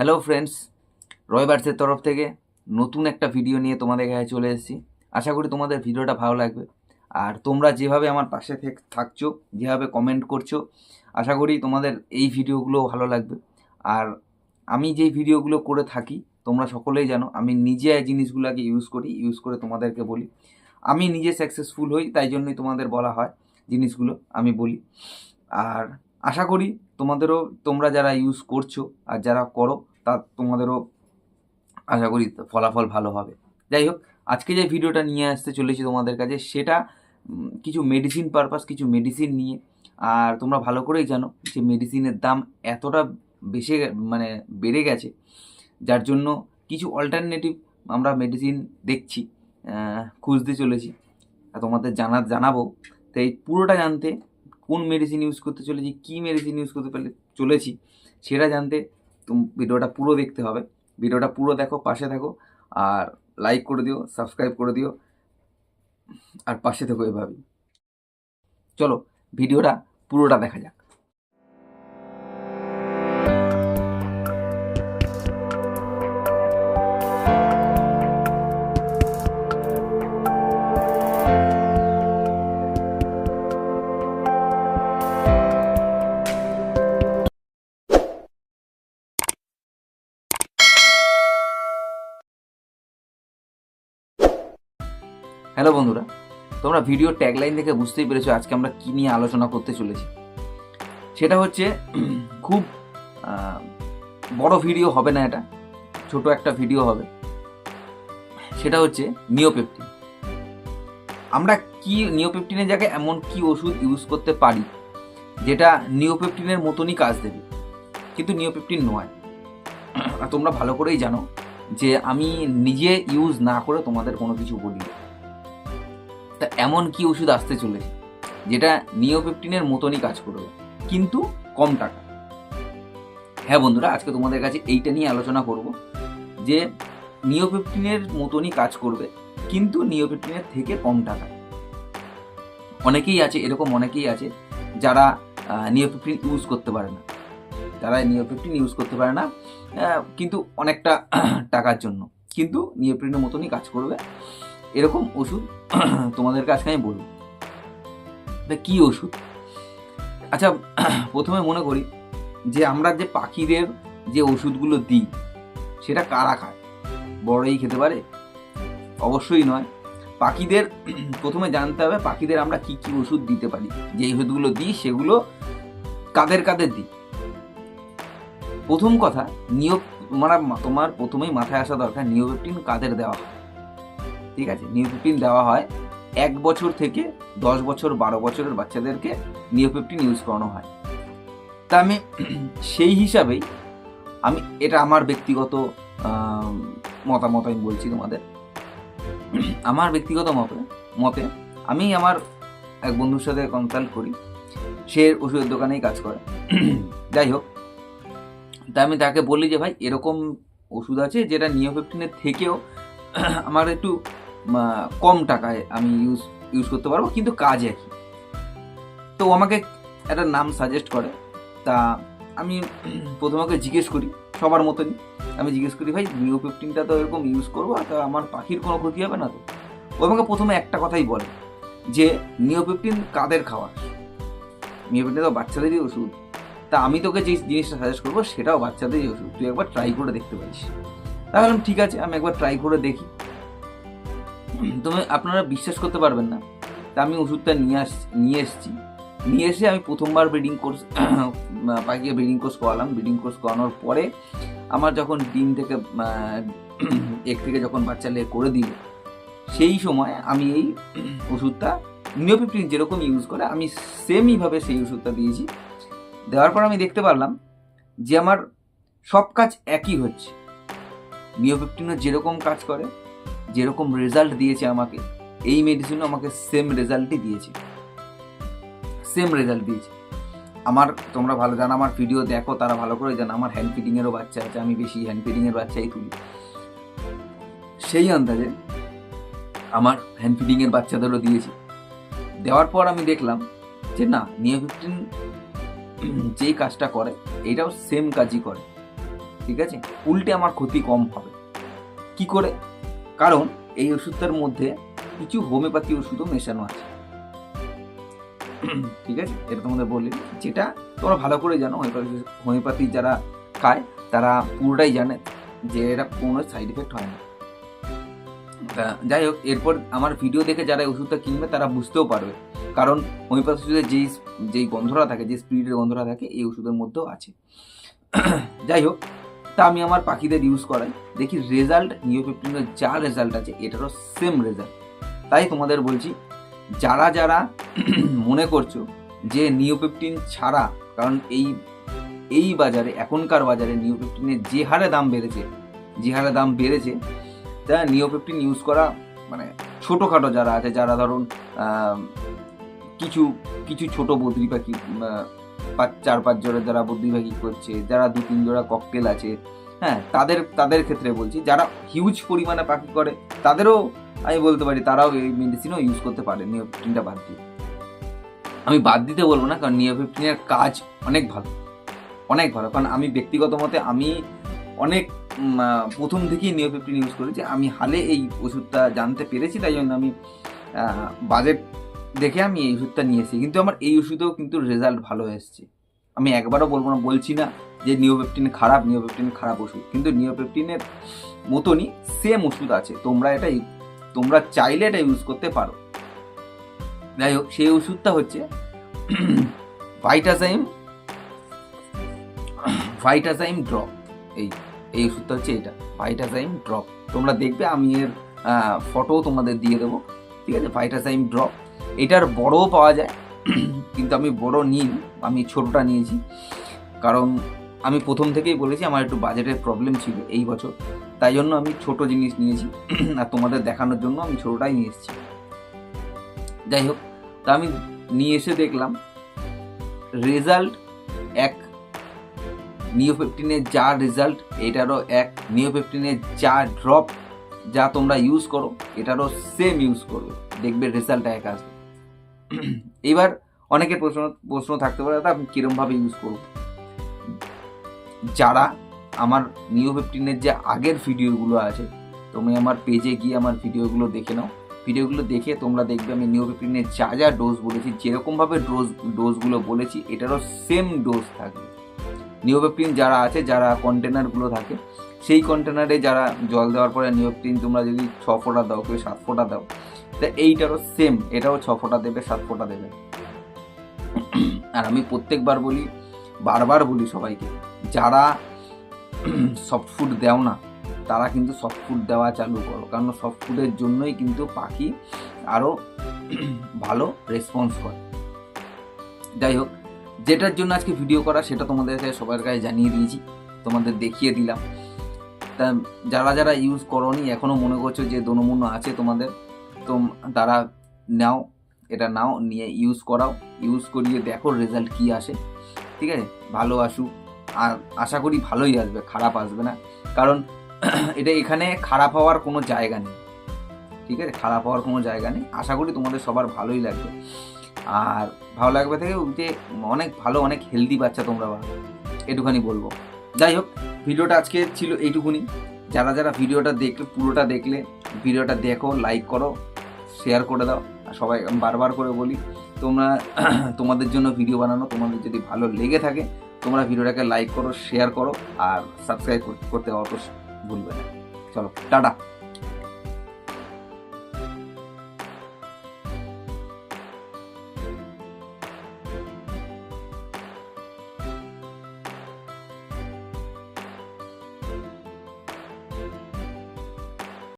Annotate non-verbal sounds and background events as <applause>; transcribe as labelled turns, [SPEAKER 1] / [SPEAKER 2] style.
[SPEAKER 1] Hello friends রয়বার্সের তরফ থেকে নতুন একটা ভিডিও নিয়ে তোমাদের কাছে চলে এসেছি। আশা করি তোমাদের ভিডিওটা ভালো লাগবে। আর তোমরা যেভাবে আমার পাশে থেক- থাকছো, যেভাবে কমেন্ট করছ, আশা করি তোমাদের এই ভিডিওগুলো ভালো লাগবে। আর আমি যেই ভিডিওগুলো করে থাকি, তোমরা সকলেই জানো, আমি নিজে জিনিসগুলোকে ইউজ করি ইউজ করে তোমাদেরকে বলি। আমি নিজে সাকসেসফুল হই, তাই জন্যই তোমাদের বলা হয় জিনিসগুলো, আমি বলি। আর আশা করি তোমাদেরও, তোমরা যারা ইউজ করছ আর যারা করো তা তোমাদেরও আশা করি ফলাফল ভালো হবে। যাই হোক, আজকে যে ভিডিওটা নিয়ে আসতে চলেছি তোমাদের কাছে, সেটা কিছু মেডিসিন পারপাস কিছু মেডিসিন নিয়ে। আর তোমরা ভালো করেই জানো যে মেডিসিনের দাম এতটা বেশি মানে বেড়ে গেছে, যার জন্য কিছু অল্টারনেটিভ আমরা মেডিসিন দেখছি খুঁজতে চলেছি। আর তোমাদের জানা, জানাব তাই পুরোটা জানতে কোন মেডিসিন ইউজ করতে চলেছি, কী মেডিসিন ইউজ করতে পারলে চলেছি, সেটা জানতে তুমি ভিডিওটা পুরো দেখতে হবে। ভিডিওটা পুরো দেখো, পাশে থাকো, আর লাইক করে দিও সাবস্ক্রাইব করে দিও, আর পাশে থেকো এভাবেই। চলো, ভিডিওটা পুরোটা দেখা যাক। হ্যালো বন্ধুরা, তোমরা ভিডিও ট্যাগলাইন দেখে বুঝতেই পেরেছ আজকে আমরা কী নিয়ে আলোচনা করতে চলেছি। সেটা হচ্ছে, খুব বড় ভিডিও হবে না এটা, ছোট একটা ভিডিও হবে। সেটা হচ্ছে নিওপেপটিন। আমরা কি নিওপেপটিনের জায়গায় এমন কি ওষুধ ইউজ করতে পারি, যেটা নিওপেপটিনের মতনই কাজ দেবে? কিন্তু নিওপেপটিন নয়। তোমরা ভালো করেই জানো যে আমি নিজে ইউজ না করে তোমাদের কোনো কিছু বলি না। তা এমন কি ওষুধ আসতে চলেছে, যেটা নিওপেপটিনের মতনই কাজ করবে, কিন্তু কম টাকা। হ্যাঁ বন্ধুরা, আজকে তোমাদের কাছে এইটা নিয়ে আলোচনা করব, যে নিওপেপটিনের মতনই কাজ করবে, কিন্তু নিওপেপটিনের থেকে কম টাকা। অনেকেই আছে, এরকম অনেকেই আছে, যারা নিওপেপটিন ইউজ করতে পারে না। যারা নিওপেপটিন ইউজ করতে পারে না কিন্তু অনেকটা <clears throat> টাকার জন্য। কিন্তু নিওপেপটিনের মতনই কাজ করবে। এরকম ওষুধ <clears throat> তোমাদের আজকে আমি বলব। তা কী ওষুধ? আচ্ছা <clears throat> প্রথমে মনে করি যে আমরা যে পাখিদের যে ওষুধগুলো দিই, সেটা কারা খায়? বড়ই খেতে পারে? অবশ্যই নয়। পাখিদের <clears throat> প্রথমে জানতে হবে পাখিদের আমরা কি কি ওষুধ দিতে পারি। যে ওষুধগুলো দিই, সেগুলো কাদের কাদের দিই? প্রথম কথা, নিয়োগ তোমার তোমার প্রথমেই মাথায় আসা দরকার নিওপেপটিন কাদের দেওয়া হয়? ঠিক আছে নিওপেপটিন দেওয়া হয় এক বছর থেকে দশ বছর, বারো বছরের বাচ্চাদেরকে নিওপেপটিন ইউজ করানো হয়। তা আমি সেই হিসাবেই আমি এটা আমার ব্যক্তিগত মতামত আমি বলছি তোমাদের। আমার ব্যক্তিগত মতে মতে আমি আমার এক বন্ধুর সাথে কনসাল্ট করি, সে ওষুধের দোকানেই কাজ করে। যাই হোক, তা আমি তাকে বলি যে, ভাই, এরকম ওষুধ আছে যেটা নিওপেপটিনের থেকেও আমার একটু কম টাকায় আমি ইউজ ইউজ করতে পারব, কিন্তু কাজ একই। তো আমাকে একটা নাম সাজেস্ট করে। তা আমি প্রথমে জিজ্ঞেস করি, সবার মতনই। আমি জিজ্ঞেস করি, ভাই নিউ ফিফটিনটা তো এরকম ইউজ করব, তা আমার পাখির কোনো ক্ষতি হবে না তো? ও আমাকে প্রথমে একটা কথাই বলে, যে নিউ ফিফটিন কাদের খাওয়া খাওয়ার নিওপেপটিন তো বাচ্চাদেরই ওষুধ। তা আমি তোকে যে জিনিসটা সাজেস্ট করব, সেটাও বাচ্চাদেরই ওষুধ। তুই একবার ট্রাই করে দেখতে পারিস। তাহলে ঠিক আছে, আমি একবার ট্রাই করে দেখি। তুমি আপনারা বিশ্বাস করতে পারবেন না। তা আমি ওষুধটা নিয়ে আস, নিয়ে এসেছি। নিয়ে এসে আমি প্রথমবার ব্রিডিং কোর্স পাখিকে ব্রিডিং কোর্স করালাম। ব্রিডিং কোর্স করানোর পরে আমার যখন ডিম থেকে এক থেকে যখন বাচ্চা লে করে দিল, সেই সময় আমি এই ওষুধটা নিওপিপ্রিন যেরকম ইউজ করে, আমি সেমইভাবে সেই ওষুধটা দিয়েছি। দেওয়ার পর আমি দেখতে পারলাম যে আমার সব কাজ একই হচ্ছে। নিওপেপটিনও যেরকম কাজ করে যেরকম রেজাল্ট দিয়েছে আমাকে, এই মেডিসিনও আমাকে সেম রেজাল্টই দিয়েছে। সেম রেজাল্ট দিয়েছে। আমার, তোমরা ভালো জানো, আমার ভিডিও দেখো, তারা ভালো করে জানো, আমার হ্যান্ড ফিটিংয়েরও বাচ্চা আছে, আমি বেশি হ্যান্ড ফিটিংয়ের বাচ্চাই তুলি। সেই আন্দাজে আমার হ্যান্ড ফিটিংয়ের বাচ্চাদেরও দিয়েছি। দেওয়ার পর আমি দেখলাম যে না নিওপেপটিন যেই কাজটা করে, এটাও সেম কাজই করে। ঠিক আছে? উল্টে আমার ক্ষতি কম হবে। কি করে? কারণ এই ওষুধটার মধ্যে কিছু হোমিওপ্যাথি ওষুধও মেশানো আছে। ঠিক আছে? এটা তোমাদের বললি যেটা তোমরা ভালো করে জানো হোমিওপ্যাথি হোমিওপ্যাথি যারা খায়, তারা পুরোটাই জানে যে এটা কোনো সাইড এফেক্ট হয় না। তা যাই হোক, এরপর আমার ভিডিও দেখে যারা ওষুধটা কিনবে, তারা বুঝতেও পারবে। কারণ হোমিওপ্যাথি ওষুধের যেই যেই গন্ধটা থাকে, যে স্পিরিটের গন্ধটা থাকে, এই ওষুধের মধ্যেও আছে। যাই হোক তা আমি আমার পাখিদের ইউজ করাই। দেখি রেজাল্ট নিওপেপটিনের যা রেজাল্ট আছে, এটারও সেম রেজাল্ট তাই তোমাদের বলছি, যারা যারা <clears throat> মনে করছ যে নিওপেপটিন ছাড়া, কারণ এই এই বাজারে, এখনকার বাজারে নিওপেপটিনের যে হারে দাম বেড়েছে, যে হারে দাম বেড়েছে, তা নিওপেপটিন ইউজ করা মানে ছোটোখাটো যারা আছে, যারা ধরুন কিছু কিছু ছোট বদ্রি পাখি পাঁচ, চার, পাঁচ জোড়া যারা বদ্রি করছে, যারা দু, তিন জোড়া ককটেল আছে হ্যাঁ তাদের তাদের ক্ষেত্রে বলছি, যারা হিউজ পরিমাণে পাখি করে, তাদেরও আমি বলতে পারি, তারাও এই মেডিসিনও ইউজ করতে পারে নিওপেপটিনটা বাদ দিয়ে। আমি বাদ দিতে বলব না, কারণ নিওপেপটিনের কাজ অনেক ভালো অনেক ভালো, কারণ আমি ব্যক্তিগত মতে আমি অনেক প্রথম থেকেই নিওপেপটিন ইউজ করেছি, আমি হালে এই ওষুধটা জানতে পেরেছি, তাই জন্য আমি বাজেট দেখে আমি এই ওষুধটা নিয়েছি। কিন্তু আমার এই ওষুধেও কিন্তু রেজাল্ট ভালো এসেছে। আমি একবারও বলব না, বলছি না যে নিওপেপটিন খারাপ নিওপেপটিন খারাপ ওষুধ। কিন্তু নিওপেপটিনের মতনই সেম ওষুধ আছে। তোমরা এটা তোমরা চাইলে এটা ইউজ করতে পারো। যাই হোক, সেই ওষুধটা হচ্ছে ভাইটাজাইম ভাইটাজাইম ড্রপ এই এই ওষুধটা হচ্ছে এটা ভাইটাজাইম ড্রপ তোমরা দেখবে আমি এর ফটো তোমাদের দিয়ে দেবো। ঠিক আছে? ভাইটাজাইম ড্রপ এটার বড়ও পাওয়া যায়, কিন্তু আমি বড় নিই আমি ছোটটা নিয়েছি। কারণ আমি প্রথম থেকেই বলেছি, আমার একটু বাজেটের প্রবলেম ছিল এই বছর। তাই জন্য আমি ছোট জিনিস নিয়েছি, আর তোমাদের দেখানোর জন্য আমি ছোটোটাই নিয়ে এসেছি। যাই হোক, তা আমি নিয়ে এসে দেখলাম রেজাল্ট এক নিওপেপটিনের যা রেজাল্ট এটারও এক নিওপেপটিনের যা ড্রপ যা তোমরা ইউজ করো, এটারও সেম ইউজ করবে। দেখবে রেজাল্ট এক আসবে। এবার অনেকের প্রশ্ন প্রশ্ন থাকতে পারে, দাদা, আমি কীরমভাবে ইউজ করব? যারা আমার নিওপেপটিনের যে আগের ভিডিওগুলো আছে, তুমি আমার পেজে গিয়ে আমার ভিডিওগুলো দেখে নাও। ভিডিওগুলো দেখে তোমরা দেখবে আমি নিওপেপটিনের যা যা ডোজ বলেছি যেরকমভাবে ডোজ ডোজগুলো বলেছি, এটারও সেম ডোজ থাকবে। নিওপেপটিন যারা আছে, যারা কন্টেনারগুলো থাকে, সেই কন্টেনারে যারা জল দেওয়ার পরে নিওপেপটিন তোমরা যদি ছ ফোঁটা দাও, কেউ সাত ফোঁটা দাও এইটারও সেম এটাও ছ ফোঁটা দেবে, সাত ফোঁটা দেবে। আর আমি প্রত্যেকবার বলি, বারবার বলি সবাইকে, যারা সফট ফুড দেও না, তারা কিন্তু সফট ফুড দেওয়া চালু করো। কারণ সফট ফুডের জন্যই কিন্তু পাখি আরও ভালো রেসপন্স করে। যাই হোক, যেটার জন্য আজকে ভিডিও করা, সেটা তোমাদেরকে সবার কাছে জানিয়ে দিয়েছি, তোমাদের দেখিয়ে দিলাম। তা যারা যারা ইউজ করনি এখনও মনে করছ যে দনমূন্য আছে তোমাদের তো তারা নাও, এটা নাও, নিয়ে ইউজ করাও। ইউজ করিয়ে দেখো রেজাল্ট কি আসে। ঠিক আছে? ভালো আসুক। আর আশা করি ভালোই আসবে, খারাপ আসবে না। কারণ <clears throat> এটা এখানে খারাপ হওয়ার কোনো জায়গা নেই। ঠিক আছে? খারাপ হওয়ার কোনো জায়গা নেই। আশা করি তোমাদের সবার ভালোই লাগবে। আর ভালো লাগবে থেকে যে অনেক ভালো, অনেক হেলদি বাচ্চা তোমরা পাবে। এটুখানি বলব। যাই হোক, ভিডিওটা আজকে ছিল এইটুকুনি। যারা যারা ভিডিওটা দেখলে, পুরোটা দেখলে ভিডিওটা দেখো লাইক করো শেয়ার করে দাও। সবাই বারবার করে বলি, তোমরা <clears throat> তোমাদের জন্য ভিডিও বানানো, তোমাদের যদি ভালো লেগে থাকে, তোমরা ভিডিওটাকে লাইক করো শেয়ার করো, আর সাবস্ক্রাইব করতে অত ভুলবে না। চলো, টাটা।